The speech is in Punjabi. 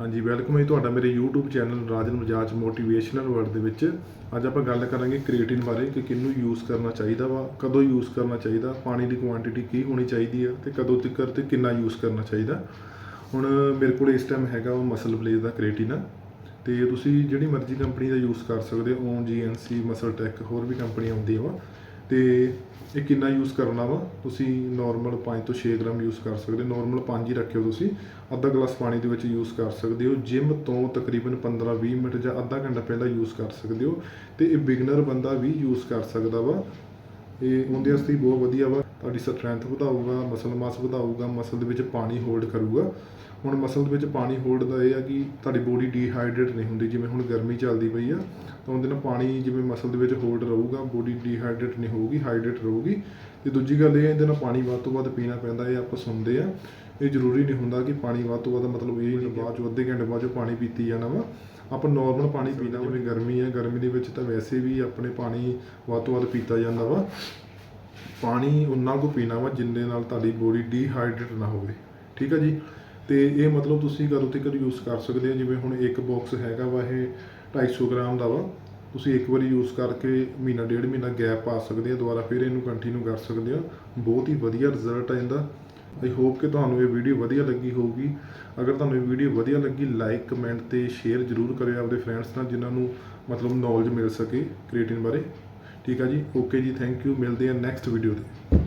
ਹਾਂਜੀ ਵੈਲਕਮ ਹੈ ਜੀ ਤੁਹਾਡਾ ਮੇਰੇ YouTube channel Rajan Bajaj motivational world ਦੇ ਵਿੱਚ। ਅੱਜ ਆਪਾਂ ਗੱਲ ਕਰਾਂਗੇ ਕ੍ਰੀਏਟਿਨ ਬਾਰੇ ਕਿ ਕਿਹਨੂੰ ਯੂਜ਼ ਕਰਨਾ ਚਾਹੀਦਾ ਵਾ, ਕਦੋਂ ਯੂਜ਼ ਕਰਨਾ ਚਾਹੀਦਾ, ਪਾਣੀ ਦੀ ਕੁਆਂਟੀਟੀ ਕੀ ਹੋਣੀ ਚਾਹੀਦੀ ਆ ਤੇ ਕਦੋਂ ਤੱਕ ਤੇ ਕਿੰਨਾ ਯੂਜ਼ ਕਰਨਾ ਚਾਹੀਦਾ। ਹੁਣ ਮੇਰੇ ਕੋਲ ਇਸ ਟਾਈਮ ਹੈਗਾ ਉਹ ਮਸਲ ਬਲੇਜ਼ ਦਾ ਕ੍ਰੀਏਟਿਨ ਆ ਤੇ ਤੁਸੀਂ ਜਿਹੜੀ ਮਰਜ਼ੀ ਕੰਪਨੀ ਦਾ ਯੂਜ਼ ਕਰ ਸਕਦੇ ਹੋ ਓਨ ਜੀਐਨਸੀ ਮਸਲ ਟੈਕ ਹੋਰ ਵੀ ਕੰਪਨੀ ਆਉਂਦੀਆਂ ਵਾ। ਤੇ ਇਹ ਕਿੰਨਾ ਯੂਜ਼ ਕਰਨਾ ਵਾ? ਤੁਸੀਂ ਨਾਰਮਲ 5 ਤੋਂ 6 ਗ੍ਰਾਮ ਯੂਜ਼ ਕਰ ਸਕਦੇ ਹੋ। ਨਾਰਮਲ 5 ਹੀ ਰੱਖਿਓ ਤੁਸੀਂ। ਅੱਧਾ ਗਲਾਸ ਪਾਣੀ ਦੇ ਵਿੱਚ ਯੂਜ਼ ਕਰ ਸਕਦੇ ਹੋ। ਜਿਮ ਤੋਂ ਤਕਰੀਬਨ 15-20 ਮਿੰਟ ਜਾਂ ਅੱਧਾ ਘੰਟਾ ਪਹਿਲਾਂ ਯੂਜ਼ ਕਰ ਸਕਦੇ ਹੋ। ਤੇ ਇਹ ਬਿਗਨਰ ਬੰਦਾ ਵੀ ਯੂਜ਼ ਕਰ ਸਕਦਾ ਵਾ। ਇਹ ਉਹਦੇ ਵਾਸਤੇ ਹੀ ਬਹੁਤ ਵਧੀਆ ਵਾ। ਤੁਹਾਡੀ ਸਟਰੈਂਥ ਵਧਾਊਗਾ ਮਸਲ ਮਾਸ ਵਧਾਊਗਾ ਮਸਲ ਦੇ ਵਿੱਚ ਪਾਣੀ ਹੋਲਡ ਕਰੂਗਾ। ਹੁਣ ਮਸਲ ਦੇ ਵਿੱਚ ਪਾਣੀ ਹੋਲਡ ਦਾ ਇਹ ਆ ਕਿ ਤੁਹਾਡੀ ਬੋਡੀ ਡੀਹਾਈਡਰੇਟ ਨਹੀਂ ਹੁੰਦੀ। ਜਿਵੇਂ ਹੁਣ ਗਰਮੀ ਚੱਲਦੀ ਪਈ ਆ, ਤਾਂ ਉਹਦੇ ਨਾਲ ਪਾਣੀ ਜਿਵੇਂ ਮਸਲ ਦੇ ਵਿੱਚ ਹੋਲਡ ਰਹੂਗਾ ਬੋਡੀ ਡੀਹਾਈਡਰੇਟ ਨਹੀਂ ਹੋਊਗੀ ਹਾਈਡਰੇਟ ਰਹੂਗੀ। ਤੇ ਦੂਜੀ ਗੱਲ ਇਹ ਹੈ ਇਹਦੇ ਨਾਲ ਪਾਣੀ ਵੱਧ ਤੋਂ ਵੱਧ ਪੀਣਾ ਪੈਂਦਾ, ਇਹ ਆਪਾਂ ਸੁਣਦੇ ਆ। ਇਹ ਜ਼ਰੂਰੀ ਨਹੀਂ ਹੁੰਦਾ ਕਿ ਪਾਣੀ ਵੱਧ ਤੋਂ ਵੱਧ ਮਤਲਬ ਇਹ ਨਹੀਂ ਬਾਅਦ ਚੋਂ ਅੱਧੇ ਘੰਟੇ ਬਾਅਦ ਚੋਂ ਪਾਣੀ ਪੀਤੀ ਜਾਣਾ ਵਾ। ਆਪਾਂ ਨਾਰਮਲ ਪਾਣੀ ਪੀਣਾ, ਜਿਵੇਂ ਗਰਮੀ ਹੈ ਗਰਮੀ ਦੇ ਵਿੱਚ ਤਾਂ ਵੈਸੇ ਵੀ ਆਪਣੇ ਪਾਣੀ ਵੱਧ ਤੋਂ ਵੱਧ ਪੀਤਾ ਜਾਂਦਾ ਵਾ। ਪਾਣੀ ਉਨਾ ਕੁ ਪੀਣਾ ਵਾ ਜਿੰਨੇ ਨਾਲ ਤੁਹਾਡੀ ਬੋਡੀ ਡੀਹਾਈਡਰੇਟ ਨਾ ਹੋਵੇ। ਠੀਕ ਆ ਜੀ? ਤੇ ਇਹ ਮਤਲਬ ਤੁਸੀਂ ਕਦੋਂ ਤੱਕ ਯੂਜ਼ ਕਰ ਸਕਦੇ ਹੋ ਜਿਵੇਂ ਹੁਣ ਇੱਕ ਬਾਕਸ ਹੈਗਾ ਵਾ ਇਹ 250 ਗ੍ਰਾਮ ਦਾ ਵਾ। ਤੁਸੀਂ ਇੱਕ ਵਾਰੀ ਯੂਜ਼ ਕਰਕੇ ਮਹੀਨਾ, ਡੇਢ ਮਹੀਨਾ ਗੈਪ ਪਾ ਸਕਦੇ ਹੋ ਦੁਬਾਰਾ ਫਿਰ ਇਹਨੂੰ ਕੰਟੀਨਿਊ ਕਰ ਸਕਦੇ ਹੋ ਬਹੁਤ ਹੀ ਵਧੀਆ ਰਿਜ਼ਲਟ ਆ ਇਹਦਾ। ਆਈ ਹੋਪ ਕਿ ਤੁਹਾਨੂੰ ਇਹ ਵੀਡੀਓ ਵਧੀਆ ਲੱਗੀ ਹੋਊਗੀ। ਅਗਰ ਤੁਹਾਨੂੰ ਇਹ ਵੀਡੀਓ ਵਧੀਆ ਲੱਗੀ ਲਾਈਕ ਕਮੈਂਟ ਤੇ ਸ਼ੇਅਰ ਜ਼ਰੂਰ ਕਰਿਓ ਆਪਦੇ ਫਰੈਂਡਸ ਨਾਲ, ਜਿਨ੍ਹਾਂ ਨੂੰ ਮਤਲਬ ਨੌਲੇਜ ਮਿਲ ਸਕੇ ਕ੍ਰੀਏਟਿਨ ਬਾਰੇ। ਠੀਕ ਆ ਜੀ? ਓਕੇ ਜੀ ਥੈਂਕ ਯੂ ਮਿਲਦੇ ਹਾਂ ਨੈਕਸਟ ਵੀਡੀਓ ਤੇ।